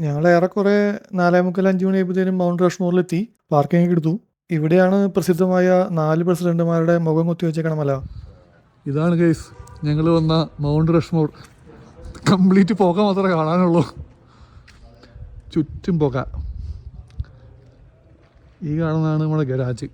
ഞങ്ങൾ ഏറെക്കുറെ നാലേ മുക്കാൽ അഞ്ച് മണിയായപ്പോഴത്തേനും മൗണ്ട് റഷ്മോറിലെത്തി. പാർക്കിംഗ് എടുത്തു. ഇവിടെയാണ് പ്രസിദ്ധമായ നാല് പ്രസിഡന്റുമാരുടെ മുഖം കുത്തി വെച്ചേക്കണ മല. ഇതാണ് കേസ് ഞങ്ങൾ വന്ന മൗണ്ട് റഷ്മോർ. കംപ്ലീറ്റ് പുക മാത്രമേ കാണാനുള്ളൂ. ചുറ്റും പുക. ഈ കാണുന്നതാണ് നമ്മുടെ ഗരാജ്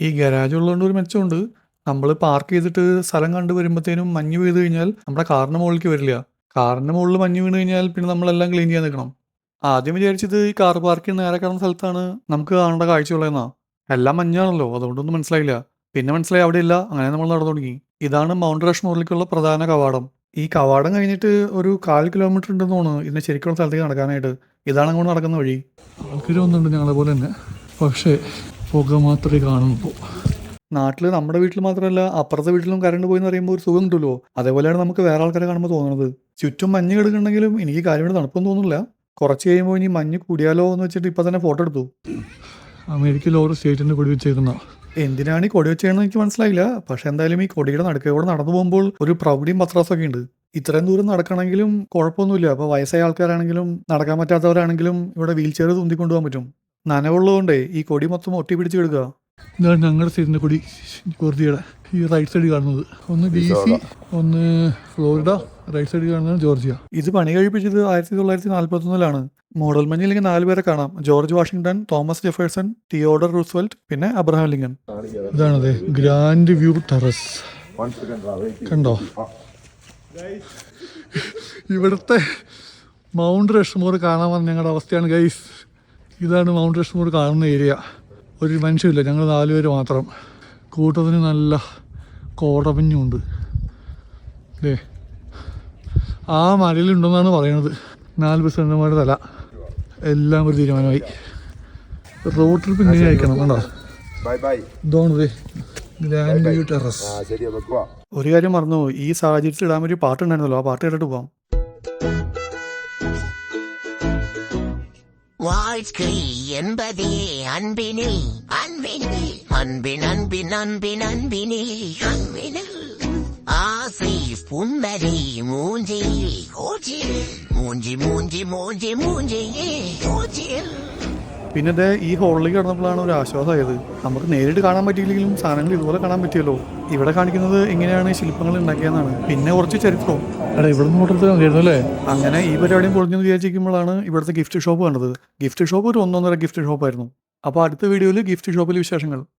ഈ ഗരാജ് ഉള്ളതുകൊണ്ട് ഒരു മെച്ചമുണ്ട്. നമ്മൾ പാർക്ക് ചെയ്തിട്ട് സ്ഥലം കണ്ടു വരുമ്പോഴത്തേനും മഞ്ഞ് പെയ്ത് കഴിഞ്ഞാൽ നമ്മുടെ കാറിന് മുകളിലേക്ക് വരില്ല. കാറിന് മുകളിൽ മഞ്ഞ് വീണ് കഴിഞ്ഞാൽ പിന്നെ നമ്മളെല്ലാം ക്ലീൻ ചെയ്യാൻ നിൽക്കണം ആദ്യം വിചാരിച്ചത് ഈ കാർ പാർക്കിംഗ് നേരെ കിടന്ന സ്ഥലത്താണ് നമുക്ക് കാണേണ്ട കാഴ്ചയുള്ളതെന്നാ എല്ലാം മഞ്ഞാണല്ലോ അതുകൊണ്ടൊന്നും മനസ്സിലായില്ല. പിന്നെ മനസ്സിലായി അവിടെ ഇല്ല അങ്ങനെ നമ്മൾ നടന്നു തുടങ്ങി. ഇതാണ് മൗണ്ട് റഷ്മോറിലേക്കുള്ള പ്രധാന കവാടം. ഈ കവാടം കഴിഞ്ഞിട്ട് ഒരു കാൽ കിലോമീറ്റർ ഉണ്ടെന്ന് തോന്നുന്നു ഇതിനെ ശരിക്കുള്ള സ്ഥലത്തേക്ക് നടക്കാനായിട്ട്. ഇതാണ് അങ്ങോട്ട് നടക്കുന്ന വഴി. ആൾക്കാർ ഒന്നുണ്ട് ഞങ്ങളെ പോലെ തന്നെ. പക്ഷേ പുക മാത്രമേ കാണുന്നുള്ളൂ. നാട്ടിൽ നമ്മുടെ വീട്ടിൽ മാത്രമല്ല അപ്പുറത്തെ വീട്ടിലും കറണ്ട് പോയി എന്ന് പറയുമ്പോൾ ഒരു സുഖം കിട്ടുമല്ലോ. അതേപോലെയാണ് നമുക്ക് വേറെ ആൾക്കാരെ കാണുമ്പോൾ തോന്നുന്നത്. ചുറ്റും മഞ്ഞ് കിടക്കുന്നുണ്ടെങ്കിലും എനിക്ക് കാര്യമായിട്ട് തണുപ്പൊന്നും തോന്നുന്നില്ല. കുറച്ച് കഴിയുമ്പോൾ ഇനി മഞ്ഞ് കൂടിയാലോ എന്ന് വെച്ചിട്ട് ഇപ്പം തന്നെ ഫോട്ടോ എടുത്തു. അമേരിക്കയിൽ ഓരോ സ്റ്റേറ്റിന്റെ കൊടി വെച്ചേക്കുന്ന. എന്തിനാണ് ഈ കൊടി വെച്ചതെന്ന് എനിക്ക് മനസ്സിലായില്ല. പക്ഷെ എന്തായാലും ഈ കൊടിയുടെ നടുക്കോടെ നടന്നു പോകുമ്പോൾ ഒരു പ്രൗഢിയും പത്രാസൊക്കെ ഉണ്ട്. ഇത്രയും ദൂരം നടക്കണമെങ്കിലും കുഴപ്പമൊന്നുമില്ല. അപ്പോൾ വയസ്സായ ആൾക്കാരാണെങ്കിലും നടക്കാൻ പറ്റാത്തവരാണെങ്കിലും ഇവിടെ വീൽ ചെയർ തുന്തിക്കൊണ്ടുപോകാൻ പറ്റും. നനവുള്ളതുകൊണ്ടേ ഈ കൊടി മൊത്തം ഒട്ടി പിടിച്ച് കിടക്കുക. ഇതാണ് ഞങ്ങളുടെ സീറ്റിന് കൊടി. ജോർജിയുടെ ഈ റൈറ്റ് സൈഡ് കാണുന്നത്. ഒന്ന് ഡി സി ഒന്ന് ഫ്ലോറിഡ റൈറ്റ് സൈഡ് കാണുന്നത് ജോർജിയ. ഇത് പണി കഴിപ്പിച്ചത് ആയിരത്തി തൊള്ളായിരത്തി നാൽപ്പത്തൊന്നിലാണ് മോഡൽ മഞ്ഞില്ലെങ്കിൽ നാല് നാലുപേരെ കാണാം. George Washington Thomas Jefferson Theodore Roosevelt പിന്നെ അബ്രഹാം ലിംഗൻ ഇതാണത്. ഗ്രാൻഡ് വ്യൂ ടെറസ് കണ്ടോ? ഇവിടുത്തെ മൗണ്ട് റഷ്മോർ കാണാൻ വന്ന ഞങ്ങളുടെ അവസ്ഥയാണ് ഗൈസ് ഇതാണ് മൗണ്ട് റഷ്മോർ കാണുന്ന ഏരിയ ഒരു മനുഷ്യമില്ല ഞങ്ങൾ നാലുപേര് മാത്രം. കൂട്ടത്തിന് നല്ല കോടമഞ്ഞുണ്ട്. അല്ലേ ആ മലയിലുണ്ടെന്നാണ് പറയണത്. നാല് പ്രസിഡന്റുമാരുടെ തല. എല്ലാം ഒരു തീരുമാനമായി. റോഡ് ട്രിപ്പ് ഇങ്ങനെ അയക്കണം കണ്ടോ? Bye bye. ഇതാണത് grand view terrace. ആ ശരി വെക്കുക ഒരു കാര്യം മറന്നു ഈ സാഹചര്യത്തിൽ ഇടാൻ ഒരു പാട്ടുണ്ടായിരുന്നല്ലോ ആ പാട്ട് കേട്ടിട്ട് പോവാം. வாழ்க்கை என்பதே அன்பினில் அன்பினில் அன்பின் அன்பின் அன்பின் அன்பினில் அன்பினில் ஆசை புன்னகை மூஞ்சில் மூஞ்சில் மூஞ்சி மூஞ்சி மூஞ்சி மூஞ்சியில் மூஞ்சில் പിന്നെ ഈ ഹോളിൽ കിടന്നപ്പോഴാണ് ഒരു ആശ്വാസമായത്. നമുക്ക് നേരിട്ട് കാണാൻ പറ്റിയില്ലെങ്കിലും സാധനങ്ങൾ ഇതുപോലെ കാണാൻ പറ്റിയല്ലോ. ഇവിടെ കാണിക്കുന്നത് എങ്ങനെയാണ് ശില്പങ്ങൾ ഉണ്ടാക്കിയതെന്നാണ്. പിന്നെ കുറച്ച് ചരിത്രവും എടാ ഇവിടെ നിന്ന് അല്ലേ? അങ്ങനെ ഈ പരിപാടിയും പൊളിഞ്ഞെന്ന് വിചാരിച്ചിരിക്കുമ്പോഴാണ് ഇവിടുത്തെ ഗിഫ്റ്റ് ഷോപ്പ് കണ്ടത്. ഗിഫ്റ്റ് ഷോപ്പ് ഒരു ഒന്നൊന്നര ഗിഫ്റ്റ് ഷോപ്പായിരുന്നു അപ്പോൾ അടുത്ത വീഡിയോയിൽ ഗിഫ്റ്റ് ഷോപ്പിലെ വിശേഷങ്ങൾ.